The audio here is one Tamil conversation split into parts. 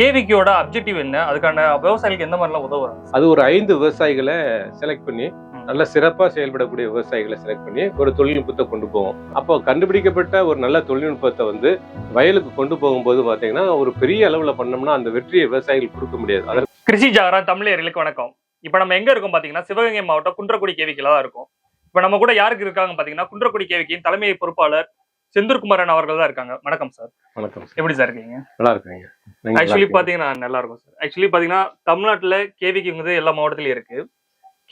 கேவிக்கியோட அப்ஜெக்டிவ் என்ன? அதுக்கான விவசாயிகளுக்கு எந்த மாதிரிலாம் உதவுறாங்க அது ஒரு ஐந்து விவசாயிகளை செலக்ட் பண்ணி நல்ல சிறப்பா செயல்படக்கூடிய விவசாயிகளை செலக்ட் பண்ணி ஒரு தொழில்நுட்பத்தை கொண்டு போவோம். அப்போ கண்டுபிடிக்கப்பட்ட ஒரு நல்ல தொழில்நுட்பத்தை வந்து வயலுக்கு கொண்டு போகும்போது பாத்தீங்கன்னா ஒரு பெரிய அளவுல பண்ணோம்னா அந்த வெற்றியை விவசாயிகள் கொடுக்க முடியாது. அதற்கு கிருஷி ஜாகரா தமிழர்களுக்கு வணக்கம். இப்போ நம்ம எங்க இருக்கோம் பாத்தீங்கன்னா சிவகங்கை மாவட்டம் குன்றக்குடி கேவிக்கில தான் இருக்கும். இப்போ நம்ம கூட யாருக்கு இருக்காங்க பாத்தீங்கன்னா குன்றக்குடி கேவிக்கின் தலைமை பொறுப்பாளர் செந்தூர்குமரன் அவர்கள் தான் இருக்காங்க. வணக்கம் சார் வணக்கம். எப்படி சார் இருக்கீங்க? நல்லா இருக்குங்க. ஆக்சுவலி. பாத்தீங்கன்னா நல்லா இருக்கும் சார் ஆக்சுவலி பாத்தீங்கன்னா தமிழ்நாட்டுல கேவிக்கு வந்து எல்லா மாவட்டத்திலயும் இருக்கு.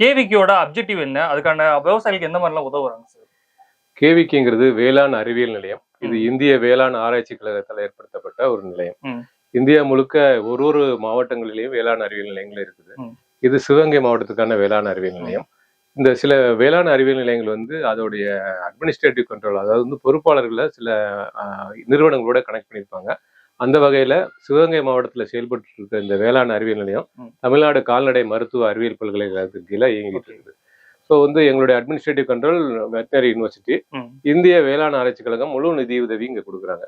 கேவிக்கியோட அப்ஜெக்டிவ் என்ன? அதுக்கான விவசாயிகளுக்கு எந்த மாதிரிலாம் உதவுறாங்க சார் கேவிக்கிங்கிறது வேளாண் அறிவியல் நிலையம். இது. இந்திய வேளாண் ஆராய்ச்சி கழகத்தால் ஏற்படுத்தப்பட்ட ஒரு நிலையம். இந்தியா முழுக்க ஒரு ஒரு மாவட்டங்களிலேயும் வேளாண் அறிவியல் நிலையங்கள் இருக்குது. இது சிவகங்கை மாவட்டத்துக்கான வேளாண் அறிவியல் நிலையம். இந்த சில வேளாண் அறிவியல் நிலையங்கள் வந்து அதோடைய அட்மினிஸ்ட்ரேட்டிவ் கண்ட்ரோல் அதாவது வந்து பொறுப்பாளர்களை சில நிறுவனங்களோட கனெக்ட் பண்ணியிருப்பாங்க. அந்த வகையில சிவகங்கை மாவட்டத்தில் செயல்பட்டு இருக்க இந்த வேளாண் அறிவியல் நிலையம். தமிழ்நாடு கால்நடை மருத்துவ அறிவியல் பல்கலைக்கழகத்துக்கு கீழே இயங்கிட்டு இருக்குது. ஸோ வந்து எங்களுடைய அட்மினிஸ்ட்ரேட்டிவ் கண்ட்ரோல் வெட்டினரி யூனிவர்சிட்டி இந்திய வேளாண் ஆராய்ச்சி கழகம் முழு நிதி உதவி இங்க கொடுக்குறாங்க.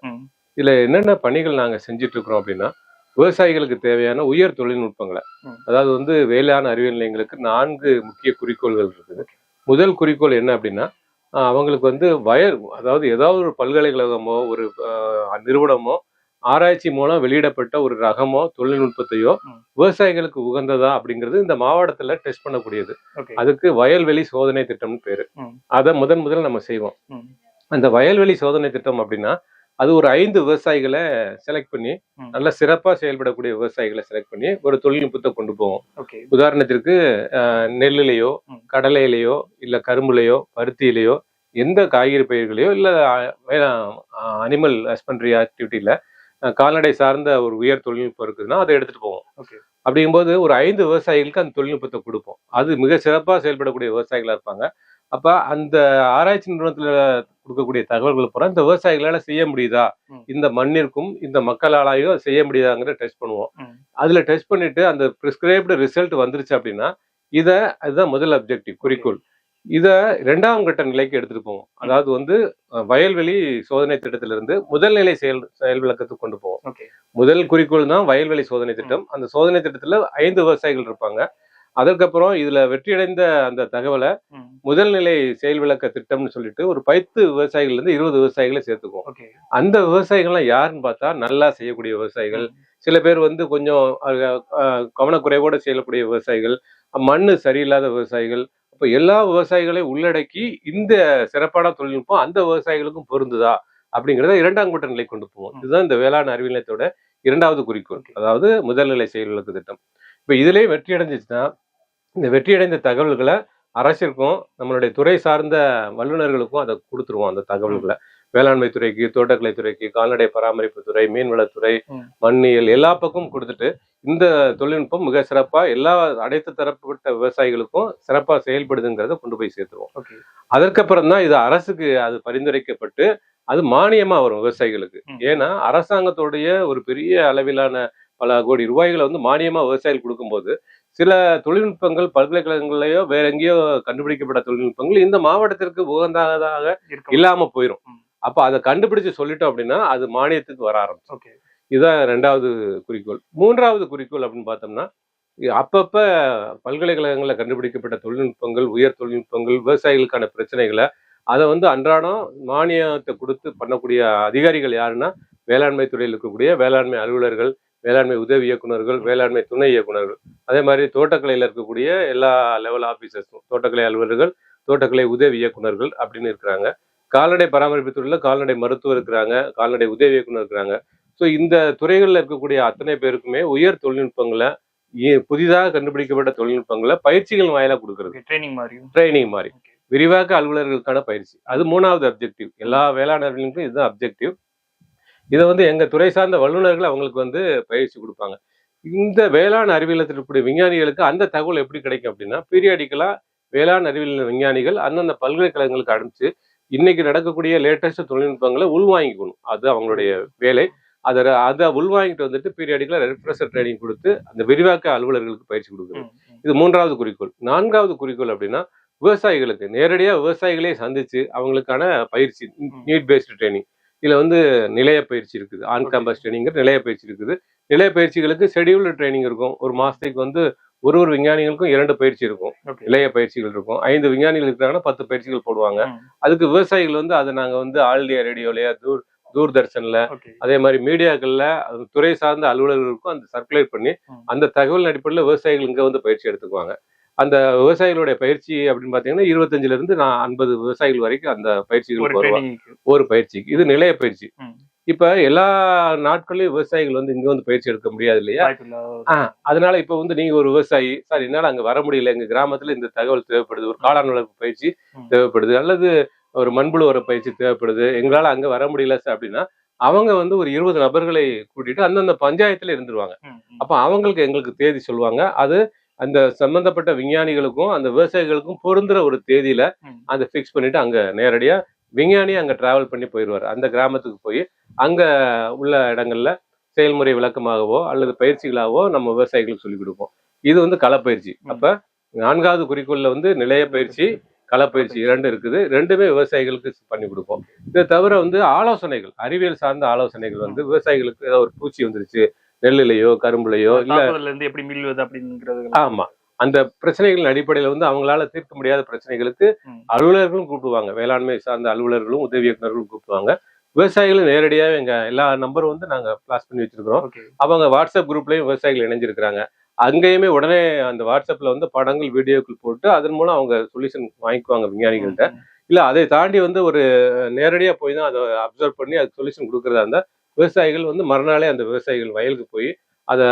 இதுல என்னென்ன பணிகள் நாங்க செஞ்சுட்டு இருக்கிறோம் அப்படின்னா விவசாயிகளுக்கு தேவையான உயர் தொழில்நுட்பங்களை. அதாவது வந்து வேளாண் அறிவியல் நிலையங்களுக்கு நான்கு முக்கிய குறிக்கோள்கள் இருக்குது. முதல் குறிக்கோள் என்ன அப்படின்னா அவங்களுக்கு வந்து வயல் அதாவது ஏதாவது ஒரு பல்கலைக்கழகமோ ஒரு நிறுவனமோ ஆராய்ச்சி மூலம் வெளியிடப்பட்ட ஒரு ரகமோ தொழில்நுட்பத்தையோ. விவசாயிகளுக்கு உகந்ததா அப்படிங்கிறது இந்த மாவட்டத்துல டெஸ்ட் பண்ணக்கூடியது. அதுக்கு வயல்வெளி சோதனை திட்டம்னு பேரு. அதை முதன் முதல்ல நம்ம செய்வோம். அந்த வயல்வெளி சோதனை திட்டம் அப்படின்னா அது ஒரு ஐந்து விவசாயிகளை செலக்ட் பண்ணி. நல்ல சிறப்பா செயல்படக்கூடிய விவசாயிகளை செலக்ட் பண்ணி ஒரு தொழில்நுட்பத்தை கொண்டு போவோம். ஓகே. உதாரணத்திற்கு நெல்லுலையோ. கடலையிலையோ இல்ல கரும்புலையோ பருத்தியிலையோ எந்த காய்கறி பயிர்களையோ இல்ல அனிமல் ஹஸ்பண்ட்ரி ஆக்டிவிட்டியில கால்நடை சார்ந்த ஒரு உயர் தொழில்நுட்பம் இருக்குதுன்னா அதை எடுத்துட்டு போவோம். அப்படிங்கும்போது ஒரு ஐந்து விவசாயிகளுக்கு அந்த தொழில்நுட்பத்தை கொடுப்போம். அது மிக சிறப்பா செயல்படக்கூடிய விவசாயிகளா இருப்பாங்க. அப்ப அந்த ஆராய்ச்சி நிறுவனத்துல கொடுக்கக்கூடிய தகவல்கள் பூரா இந்த விவசாயிகளால செய்ய முடியுதா. இந்த மண்ணிற்கும் இந்த மக்களாலையும் செய்ய முடியுதாங்கிற டெஸ்ட் பண்ணுவோம். அதுல டெஸ்ட் பண்ணிட்டு அந்த பிரிஸ்கிரைப்டு ரிசல்ட் வந்துருச்சு அப்படின்னா இத அதுதான் முதல் அப்ஜெக்டிவ் குறிக்கோள். இத இரண்டாம் கட்ட நிலைக்கு எடுத்துட்டு போவோம். அதாவது வந்து வயல்வெளி சோதனை திட்டத்திலிருந்து முதல் நிலை செயல் செயல் விளக்கத்துக்கு கொண்டு போவோம். முதல் குறிக்கோள் தான் வயல்வெளி சோதனை திட்டம். அந்த சோதனை திட்டத்துல ஐந்து விவசாயிகள் இருப்பாங்க. அதற்கப்புறம் இதுல வெற்றியடைந்த அந்த தகவலை ம், முதல் நிலை செயல் விளக்க திட்டம்னு சொல்லிட்டு ஒரு பத்து விவசாயிகள் இருந்து இருபது விவசாயிகளை சேர்த்துக்குவோம். அந்த விவசாயிகள்லாம் யாருன்னு பார்த்தா நல்லா செய்யக்கூடிய விவசாயிகள். சில பேர் வந்து கொஞ்சம் கவனக்குறைவோட செய்யக்கூடிய விவசாயிகள் மண்ணு சரியில்லாத விவசாயிகள். அப்ப எல்லா விவசாயிகளையும் உள்ளடக்கி இந்த சிறப்பான தொழில்நுட்பம் அந்த விவசாயிகளுக்கும் பொருந்துதா அப்படிங்கறத இரண்டாம் கட்ட நிலை கொண்டு போவோம். இதுதான் இந்த வேளாண் அறிவியல் நிலையத்தோட இரண்டாவது குறிக்கோள். அதாவது முதல் நிலை செயல் விளக்கு திட்டம். இப்ப இதுலயே வெற்றி அடைஞ்சிச்சுன்னா இந்த வெற்றி அடைந்த தகவல்களை அரசிற்கும் நம்மளுடைய துறை சார்ந்த வல்லுநர்களுக்கும் அதை கொடுத்துருவோம் அந்த தகவல்களை வேளாண்மை துறைக்கு தோட்டக்கலை துறைக்கு கால்நடை பராமரிப்பு துறை மீன்வளத்துறை. மண்ணியல் எல்லா பக்கமும் கொடுத்துட்டு இந்த தொழில்நுட்பம் மிக சிறப்பா எல்லா அனைத்து தரப்பட்ட விவசாயிகளுக்கும் சிறப்பா செயல்படுதுங்கிறத கொண்டு போய் சேர்த்துருவோம் அதற்கப்புறம் தான் இது அரசுக்கு அது பரிந்துரைக்கப்பட்டு அது மானியமா வரும் விவசாயிகளுக்கு. ஏன்னா அரசாங்கத்தோடைய ஒரு பெரிய அளவிலான பல கோடி ரூபாய்களை வந்து மானியமா விவசாயிகள் கொடுக்கும்போது சில தொழில்நுட்பங்கள் பல்கலைக்கழகங்களையோ வேற எங்கேயோ கண்டுபிடிக்கப்பட்ட தொழில்நுட்பங்கள் இந்த மாவட்டத்திற்கு உகந்ததாக இருக்கும். இல்லாம போயிடும். அப்ப அதை கண்டுபிடிச்சு சொல்லிட்டோம் அப்படின்னா அது மானியத்துக்கு வர ஆரம்பிச்சு ஓகே. இதுதான் ரெண்டாவது குறிக்கோள். மூன்றாவது குறிக்கோள் அப்படின்னு பார்த்தோம்னா அப்பப்ப பல்கலைக்கழகங்களில் கண்டுபிடிக்கப்பட்ட தொழில்நுட்பங்கள் உயர் தொழில்நுட்பங்கள் விவசாயிகளுக்கான பிரச்சனைகளை அதை வந்து அன்றாடம் மானியத்தை கொடுத்து பண்ணக்கூடிய அதிகாரிகள் யாருன்னா வேளாண்மை துறையில் இருக்கக்கூடிய வேளாண்மை அலுவலர்கள் வேளாண்மை உதவி இயக்குனர்கள் வேளாண்மை துணை இயக்குனர்கள் அதே மாதிரி தோட்டக்கலையில் இருக்கக்கூடிய எல்லா லெவல் ஆபீசர்ஸும் தோட்டக்கலை அலுவலர்கள் தோட்டக்கலை உதவி இயக்குனர்கள் அப்படின்னு இருக்கிறாங்க. கால்நடை பராமரிப்பு துறையில் கால்நடை மருத்துவர் இருக்கிறாங்க கால்நடை உதவி இயக்குனர் இருக்கிறாங்க. ஸோ இந்த துறைகளில் இருக்கக்கூடிய அத்தனை பேருக்குமே உயர் தொழில்நுட்பங்களை புதிதாக கண்டுபிடிக்கப்பட்ட தொழில்நுட்பங்களை பயிற்சிகள் வாயிலாக கொடுக்கறது. ட்ரைனிங் மாதிரியும்? ட்ரைனிங் மாதிரி. விரிவாக்க அலுவலர்களுக்கான பயிற்சி. அது மூணாவது அப்ஜெக்டிவ் எல்லா வேளாண் அறிவியலுக்கும் இதுதான் அப்ஜெக்டிவ் இதை வந்து எங்க துறை சார்ந்த வல்லுநர்கள் அவங்களுக்கு வந்து பயிற்சி கொடுப்பாங்க. இந்த வேளாண் அறிவியலத்தில் இருக்கக்கூடிய விஞ்ஞானிகளுக்கு அந்த தகவல் எப்படி கிடைக்கும் அப்படின்னா பீரியாடிக்கலா வேளாண் அறிவியல் விஞ்ஞானிகள் அந்தந்த பல்கலைக்கழகங்களுக்கு அனுப்பிச்சு இன்னைக்கு நடக்கக்கூடிய லேட்டஸ்ட் தொழில்நுட்பங்களை உள்வாங்கிக்கணும். அது அவங்களுடைய வேலை. அதை அதை உள்வாங்கிட்டு வந்துட்டு பீரியாடிக்கலா ரெஃப்ரெஷர் ட்ரைனிங் கொடுத்து அந்த விரிவாக்க அலுவலர்களுக்கு பயிற்சி கொடுக்குறது. ம், ம். இது மூன்றாவது குறிக்கோள். நான்காவது குறிக்கோள் அப்படின்னா விவசாயிகளுக்கு நேரடியா விவசாயிகளே சந்திச்சு அவங்களுக்கான பயிற்சி நீட் பேஸ்டு ட்ரைனிங் இதுல வந்து நிலைய பயிற்சி இருக்குது. ஆன். கேம்பஸ் ட்ரைனிங் நிலைய பயிற்சி இருக்குது. நிலைய பயிற்சிகளுக்கு ஷெடியூல்டு ட்ரைனிங் இருக்கும். ஒரு மாசத்துக்கு வந்து ஒரு ஒரு விஞ்ஞானிகளுக்கும் இரண்டு பயிற்சி இருக்கும். இளைய பயிற்சிகள் இருக்கும். ஐந்து விஞ்ஞானிகள் இருக்கிறாங்கன்னா பத்து பயிற்சிகள் போடுவாங்க. அதுக்கு விவசாயிகள் வந்து அதை நாங்க வந்து ஆல் இந்தியா ரேடியோலயா தூர் தூர்தர்ஷன்ல அதே மாதிரி மீடியாக்கள்ல அது துறை சார்ந்த அலுவலர்களுக்கும் அந்த சர்க்குலேட் பண்ணி. அந்த தகவல் அடிப்படையில் விவசாயிகள் இங்க வந்து பயிற்சி எடுத்துக்குவாங்க. அந்த விவசாயிகளுடைய பயிற்சி அப்படின்னு பாத்தீங்கன்னா இருபத்தஞ்சுல இருந்து நான் ஐம்பது விவசாயிகள் வரைக்கும் அந்த பயிற்சிகளுக்கு வருவாங்க ஒரு பயிற்சிக்கு இது நிலைய பயிற்சி. இப்ப எல்லா நாட்கள்லயும் விவசாயிகள் வந்து இங்க வந்து பயிற்சி எடுக்க முடியாது இல்லையா? அதனால இப்ப வந்து நீங்க ஒரு விவசாயி சார் என்னால அங்க வர முடியல. எங்க கிராமத்துல இந்த தகவல் தேவைப்படுது. ஒரு காளான் வளர்ப்பு பயிற்சி. தேவைப்படுது. அல்லது ஒரு மண்புழு உர பயிற்சி தேவைப்படுது. எங்களால அங்க வர முடியல சார் அப்படின்னா அவங்க வந்து ஒரு இருபது நபர்களை கூட்டிட்டு அந்தந்த பஞ்சாயத்துல இருந்துருவாங்க. அப்ப அவங்களுக்கு எங்களுக்கு தேதி சொல்லுவாங்க. அது அந்த சம்பந்தப்பட்ட விஞ்ஞானிகளுக்கும் அந்த விவசாயிகளுக்கும் பொருந்துற ஒரு தேதியில. அதை ஃபிக்ஸ் பண்ணிட்டு அங்க நேரடியா விஞ்ஞானி அங்க டிராவல் பண்ணி போயிடுவார் அந்த கிராமத்துக்கு போய் அங்க உள்ள இடங்கள்ல செயல்முறை விளக்கமாகவோ அல்லது பயிற்சிகளாகவோ நம்ம விவசாயிகளுக்கு சொல்லிக் கொடுப்போம். இது வந்து களப்பயிற்சி. அப்ப நான்காவது குறிக்கோள்ல வந்து நிலைய பயிற்சி களப்பயிற்சி இரண்டு இருக்குது. ரெண்டுமே விவசாயிகளுக்கு பண்ணி கொடுப்போம். இதை தவிர வந்து ஆலோசனைகள் அறிவியல் சார்ந்த ஆலோசனைகள் வந்து விவசாயிகளுக்கு ஏதோ ஒரு பூச்சி வந்துருச்சு நெல்லுலையோ கரும்புலையோ இல்ல இருந்து எப்படி மீள்வது அப்படிங்கிறது ஆமா. அந்த பிரச்சனைகளின் அடிப்படையில வந்து அவங்களால தீர்க்க முடியாத பிரச்சனைகளுக்கு. அலுவலர்களும் கூப்பிடுவாங்க. வேளாண்மை சார்ந்த அலுவலர்களும் உதவி இயக்குநர்களும் கூப்பிடுவாங்க. விவசாயிகளும் நேரடியாக எங்க எல்லா நம்பரும் வந்து நாங்க பிளாஸ் பண்ணி வச்சிருக்கிறோம். அவங்க வாட்ஸ்அப் குரூப்லயும் விவசாயிகள் இணைஞ்சிருக்கிறாங்க. அங்கேயுமே உடனே அந்த வாட்ஸ்அப்ல வந்து படங்கள் வீடியோக்கள் போட்டு அதன் மூலம் அவங்க சொல்யூஷன் வாங்கிக்குவாங்க விஞ்ஞானிகள்கிட்ட. இல்ல அதை தாண்டி வந்து ஒரு நேரடியா போய் தான் அதை அப்சர்வ் பண்ணி அதுக்கு சொல்யூஷன் கொடுக்கறதா இருந்தா விவசாயிகள் வந்து மறுநாளே அந்த விவசாயிகள் வயலுக்கு போய் அதை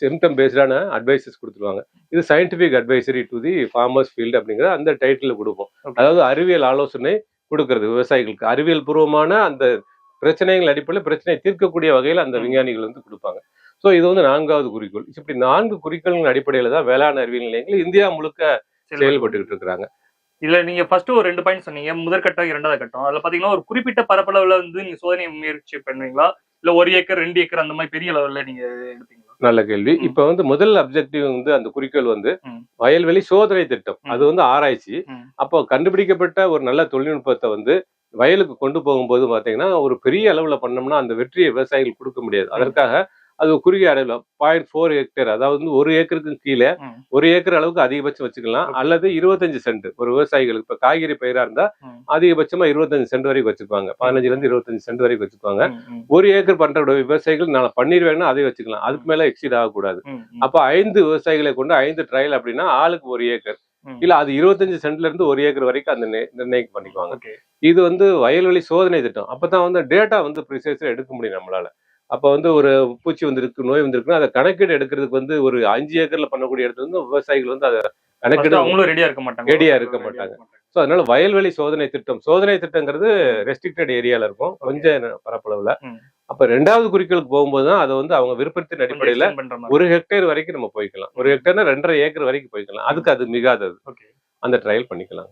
சிம்டம் பேஸ்டான அட்வைசஸ் கொடுத்துருவாங்க. இது scientific advisory to the farmers field அப்படிங்கிற அந்த டைட்டில் கொடுப்போம். அதாவது அறிவியல் ஆலோசனை கொடுக்கறது விவசாயிகளுக்கு. அறிவியல் பூர்வமான அந்த பிரச்சனைகள் அடிப்படையில் பிரச்சனையை தீர்க்கக்கூடிய வகையில் அந்த. விஞ்ஞானிகள் வந்து கொடுப்பாங்க. ஸோ இது வந்து நான்காவது குறிக்கோள். இப்படி நான்கு குறிக்கோளின் அடிப்படையில் தான் வேளாண் அறிவியல் நிலையங்கள் இந்தியா முழுக்க செயல்பட்டுக்கிட்டு இருக்கிறாங்க. இதுல நீங்க ஃபர்ஸ்ட் ஒரு ரெண்டு பாயிண்ட் சொன்னீங்க. முதற்கட்டம் இரண்டாவது கட்டம். அதுல பாத்தீங்கன்னா ஒரு குறிப்பிட்ட பரப்பளவுல வந்து நீங்க சோதனை முயற்சி பண்ணுவீங்களா? இல்ல ஒரு ஏக்கர் ரெண்டு ஏக்கர் அந்த மாதிரி பெரிய லெவல்ல நீங்க எடுப்பீங்களா நல்ல கேள்வி. இப்ப வந்து முதல் அப்ஜெக்டிவ் வந்து அந்த குறிக்கோள் வந்து. வயல்வெளி சோதனை திட்டம். அது வந்து ஆராய்ச்சி. அப்போ கண்டுபிடிக்கப்பட்ட ஒரு நல்ல தொழில்நுட்பத்தை வந்து வயலுக்கு கொண்டு போகும்போது பாத்தீங்கன்னா ஒரு பெரிய அளவுல பண்ணோம்னா அந்த வெற்றியை விவசாயிகள் கொடுக்க முடியாது அதற்காக அது குறுகிய அளவில் பாயிண்ட் ஃபோர் ஹெக்டேர் அதாவது வந்து ஒரு ஏக்கருக்கு கீழே. ஒரு ஏக்கர் அளவுக்கு அதிகபட்சம் வச்சுக்கலாம். அல்லது இருபத்தஞ்சு சென்ட் ஒரு விவசாயிகளுக்கு. இப்ப காய்கறி பயிரா இருந்தா ம். அதிகபட்சமா இருபத்தஞ்சு சென்ட் வரைக்கும் வச்சுக்குவாங்க. பதினஞ்சுல இருந்து இருபத்தஞ்சு சென்ட் வரைக்கும் ம், ஒரு ஏக்கர் பண்ற விவசாயிகள் நான் பண்ணிடுவேன்னா அதை வச்சுக்கலாம். அதுக்கு மேல எக்ஸீட் ஆகக்கூடாது. அப்ப ஐந்து விவசாயிகளை கொண்டு ஐந்து ட்ரையல் அப்படின்னா ஆளுக்கு ஒரு ஏக்கர். இல்ல அது இருபத்தஞ்சு சென்ட்ல இருந்து ஒரு ஏக்கர் வரைக்கும் அந்த நிர்ணயம் பண்ணிக்குவாங்க. இது வந்து வயல்வெளி சோதனை திட்டம். அப்பதான் வந்து டேட்டா வந்து ப்ரிசைஸா எடுக்க முடியும் நம்மளால. அப்ப வந்து ஒரு பூச்சி வந்திருக்கு நோய் வந்திருக்குன்னா அதை கணக்கீடு எடுக்கிறதுக்கு வந்து ஒரு அஞ்சு ஏக்கர்ல பண்ணக்கூடிய இடத்துல வந்து விவசாயிகள் வந்து அதை கணக்கீடு அவங்களும் ரெடியா இருக்க மாட்டாங்க. Ready-ஆ இருக்க மாட்டாங்க. ஸோ அதனால வயல்வெளி சோதனை திட்டம். சோதனை திட்டங்கிறது ரெஸ்ட்ரிக்டட் ஏரியால இருக்கும். கொஞ்சம் பரப்பளவுல. அப்ப ரெண்டாவது குறிக்கோளுக்கு போகும்போது தான் அதை வந்து அவங்க விருப்பத்தின் அடிப்படையில ஒரு ஹெக்டேர் வரைக்கும் நம்ம போய்க்கலாம். ஒரு ஹெக்டேர்னா ரெண்டரை ஏக்கர் வரைக்கும் போய்க்கலாம். அதுக்கு அது மிகாதது. அந்த ட்ரையல் பண்ணிக்கலாம்